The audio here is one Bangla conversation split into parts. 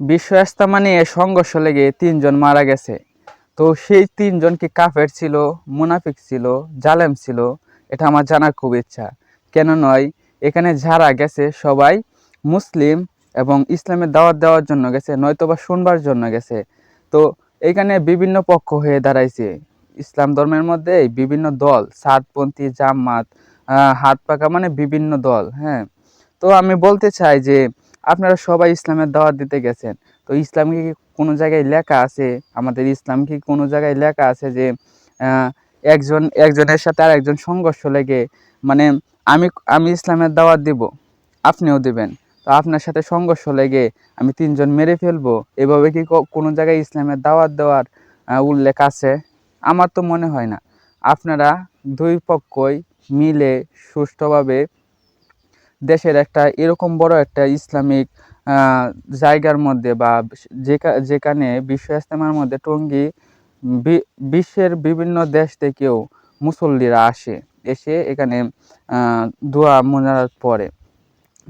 বিশ্ব ইস্তেমা নিয়ে সংঘর্ষ লেগে তিনজন মারা গেছে। তো সেই তিনজন কি কাফের ছিল, মুনাফিক ছিল, জালেম ছিল? এটা আমার জানার খুব ইচ্ছা। কেন নয়, এখানে যারা গেছে সবাই মুসলিম এবং ইসলামের দাওয়াত দেওয়ার জন্য গেছে নয়তো বা শুনবার জন্য গেছে। তো এখানে বিভিন্ন পক্ষ হয়ে দাঁড়াইছে। ইসলাম ধর্মের মধ্যে বিভিন্ন দল, সাতপন্থী, জামাত হাত পাকা মানে বিভিন্ন দল হ্যাঁ। তো আমি বলতে চাই যে আপনারা সবাই ইসলামের দাওয়াত দিতে গেছেন। তো ইসলাম কি কোনো জায়গায় লেখা আছে? আমাদের ইসলাম কি কোনো জায়গায় লেখা আছে যে একজন, একজনের সাথে আর একজন সংঘর্ষ লেগে মানে আমি আমি ইসলামের দাওয়াত দিব, আপনিও দিবেন। তো আপনার সাথে সংঘর্ষ লেগে আমি তিনজন মেরে ফেলব। এভাবে কি কোনো জায়গায় ইসলামের দাওয়াত দেওয়ার উল্লেখ আছে? আমার তো মনে হয় না। আপনারা দুই পক্ষই মিলে সুষ্ঠুভাবে দেশের একটা এরকম বড় একটা ইসলামিক জায়গার মধ্যে বা যেখা- যেখানে বিশ্ব ইস্তেমার মধ্যে টঙ্গী বিশ্বের বিভিন্ন দেশ থেকেও মুসল্লিরা আসে, এসে এখানে দোয়া মোনাজাত পড়ে।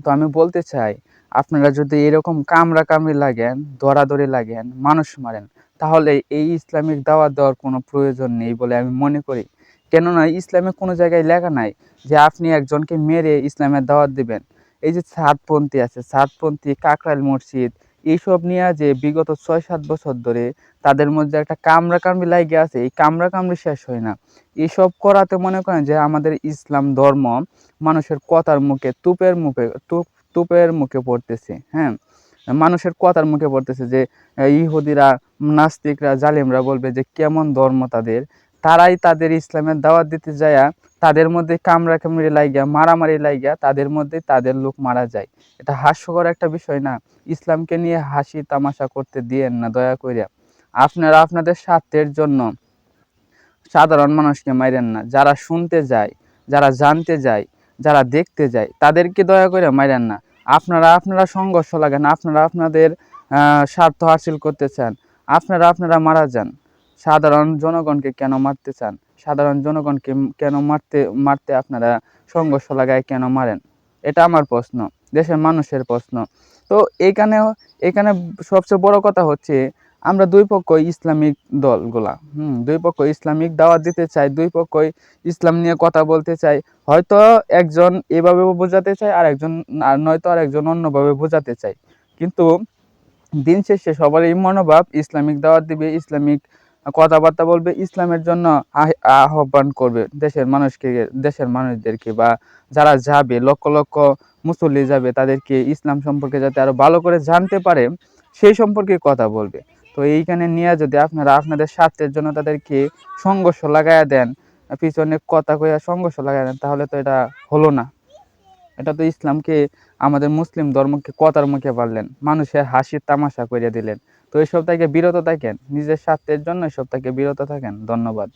তো আমি বলতে চাই, আপনারা যদি এরকম কামড়া কামড়ি লাগেন দৌড়াদৌড়ি লাগেন, মানুষ মারেন, তাহলে এই ইসলামিক দাওয়াত দেওয়ার কোনো প্রয়োজন নেই বলে আমি মনে করি। কেননা ইসলামে কোনো জায়গায় লেখা নাই যে আপনি একজনকে মেরে ইসলামের দাওয়াত দিবেন। এই যে সাতপন্থী আছে, সাতপন্থী, কাকরাইল মসজিদ, এইসব নিয়ে যে বিগত ছয় সাত বছর ধরে তাদের মধ্যে একটা কামড়া কামড়ি লাগে আছে, এই কামড়া কামড়ি শেষ হয় না। এইসব করাতে মনে করেন যে আমাদের ইসলাম ধর্ম মানুষের কথার মুখে, তুপের মুখে, তুপ, তুপের মুখে পড়তেছে হ্যাঁ? মানুষের কথার মুখে পড়তেছে যে ইহুদিরা, নাস্তিকরা, জালিমরা বলবে যে কেমন ধর্ম তাদের তারাই তাদের ইসলামের দাওয়াত দিতে যায়া তাদের মধ্যে কামড়া কামড়ি লাইগা, মারামারি লাইগা, তাদের মধ্যে তাদের লোক মারা যায়। এটা হাস্যকর একটা বিষয় না? ইসলামকে নিয়ে হাসি তামাশা করতে দিয়েন না দয়া কইরা। আপনারা আপনাদের স্বার্থের জন্য সাধারণ মানুষকে মাইরেন না। যারা শুনতে যায়, যারা জানতে যায়, যারা দেখতে যায়, তাদেরকে দয়া করে মাইরেন না। আপনারা আপনারা সংঘর্ষ লাগেন, আপনারা আপনাদের স্বার্থ হাসিল করতে চান, আপনারা আপনারা মারা যান। সাধারণ জনগণকে কেন মারতে চান? সাধারণ জনগণকে কেন মারতে মারতে আপনারা সংঘর্ষ লাগায় কেন মারেন? এটা আমার প্রশ্ন, দেশের মানুষের প্রশ্ন। তো এইখানেও এখানে সবচেয়ে বড় কথা হচ্ছে, আমরা দুই পক্ষ ইসলামিক দলগুলা, হুম, দুই পক্ষ ইসলামিক দাওয়াত দিতে চাই দুই পক্ষই ইসলাম নিয়ে কথা বলতে চাই হয়তো একজন এভাবে বোঝাতে চায় আর একজন নয়তো আর একজন অন্যভাবে বোঝাতে চায়। কিন্তু দিন শেষে সবারই মনোভাব ইসলামিক দাওয়াত দিবে, ইসলামিক কথাবার্তা বলবে, ইসলামের জন্য আহ- আহ্বান করবে দেশের মানুষকে, দেশের মানুষদেরকে বা যারা যাবে, লক্ষ লক্ষ মুসল্লি যাবে, তাদেরকে ইসলাম সম্পর্কে যাতে আরও ভালো করে জানতে পারে, সেই সম্পর্কে কথা বলবে। তো এইখানে নিয়ে যদি আপনারা আপনাদের স্বার্থের জন্য তাদেরকে সংঘর্ষ লাগাইয়া দেন, পিছনে কথা কইয়া সংঘর্ষ লাগাইয়া দেন, তাহলে তো এটা হলো না। এটা তো ইসলামকে, আমাদের মুসলিম ধর্মকে কতার মুখে পারলেন মানুষের হাসির তামাশা করে দিলেন। তো এইসব থেকে বিরত থাকেন, নিজের স্বার্থের জন্য এসব থেকে বিরত থাকেন। ধন্যবাদ।